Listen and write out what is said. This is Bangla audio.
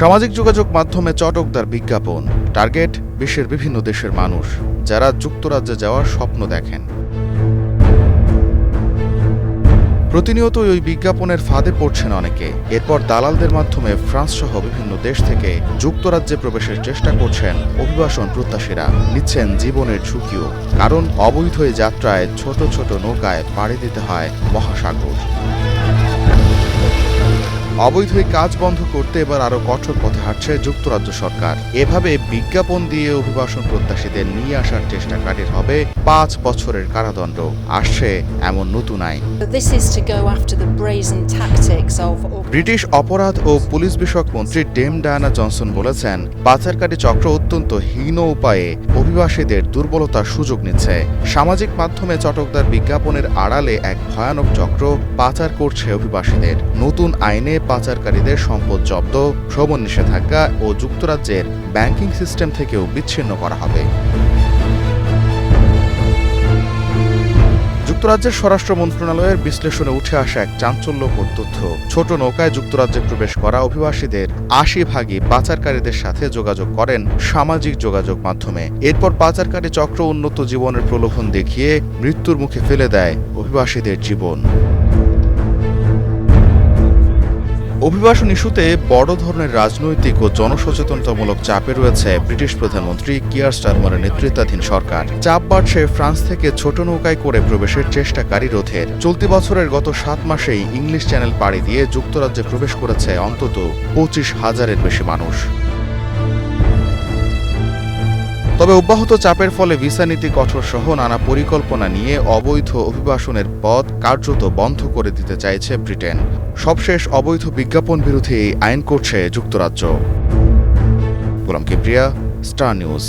সামাজিক যোগাযোগ মাধ্যমে চটকদার বিজ্ঞাপন, টার্গেট বিশ্বের বিভিন্ন দেশের মানুষ, যারা যুক্তরাজ্যে যাওয়ার স্বপ্ন দেখেন। প্রতিনিয়তই ওই বিজ্ঞাপনের ফাঁদে পড়ছেন অনেকে। এরপর দালালদের মাধ্যমে ফ্রান্স সহ বিভিন্ন দেশ থেকে যুক্তরাজ্যে প্রবেশের চেষ্টা করছেন অভিবাসন প্রত্যাশীরা। নিচ্ছেন জীবনের ঝুঁকিও, কারণ অবৈধ যাত্রায় ছোট ছোট নৌকায় পাড়ি দিতে হয় মহাসাগর। অবৈধ কাজ বন্ধ করতে এবার আরও কঠোর পথে হাঁটছে যুক্তরাজ্য সরকার। এভাবে বিজ্ঞাপন দিয়ে অভিবাসন প্রত্যাশীদের নিয়ে আসার চেষ্টাকারীর হবে পাঁচ বছরের কারাদণ্ড। আসছে এমন নতুন আইন। ব্রিটিশ অপরাধ ও পুলিশ বিষয়ক মন্ত্রী ডেম ডায়ানা জনসন বলেছেন পাচারকারী চক্র অত্যন্ত হীন উপায়ে অভিবাসীদের দুর্বলতার সুযোগ নিচ্ছে। সামাজিক মাধ্যমে চটকদার বিজ্ঞাপনের আড়ালে এক ভয়ানক চক্র পাচার করছে অভিবাসীদের। নতুন আইনে পাচারকারীদের সম্পদ জব্দ শ্রবণ নিষেধাজ্ঞা ও যুক্তরাজ্যের ব্যাংকিং সিস্টেম থেকেও বিচ্ছিন্ন করা হবে। যুক্তরাজ্যের স্বরাষ্ট্র মন্ত্রণালয়ের বিশ্লেষণে উঠে আসা এক চাঞ্চল্যকর তথ্য, ছোট নৌকায় যুক্তরাজ্যে প্রবেশ করা অভিবাসীদের আশি ভাগই পাচারকারীদের সাথে যোগাযোগ করেন সামাজিক যোগাযোগ মাধ্যমে। এরপর পাচারকারী চক্র উন্নত জীবনের প্রলোভন দেখিয়ে মৃত্যুর মুখে ফেলে দেয় অভিবাসীদের জীবন। অভিবাসন ইস্যুতে বড় ধরনের রাজনৈতিক ও জনসচেতনতামূলক চাপে রয়েছে ব্রিটিশ প্রধানমন্ত্রী কিয়ার স্টারমারের নেতৃত্বাধীন সরকার। চাপ বাড়ছে ফ্রান্স থেকে ছোট নৌকায় করে প্রবেশের চেষ্টাকারী রোধের। চলতি বছরের গত সাত মাসেই ইংলিশ চ্যানেল পাড়ি দিয়ে যুক্তরাজ্যে প্রবেশ করেছে অন্তত পঁচিশ হাজারের বেশি মানুষ। তবে অব্যাহত চাপের ফলে ভিসা নীতি কঠোর সহ নানা পরিকল্পনা নিয়ে অবৈধ অভিবাসনের পথ কার্যত বন্ধ করে দিতে চাইছে ব্রিটেন। সবশেষ অবৈধ বিজ্ঞাপন বিরোধী এই আইন করছে যুক্তরাজ্য। Golam Kibria star news.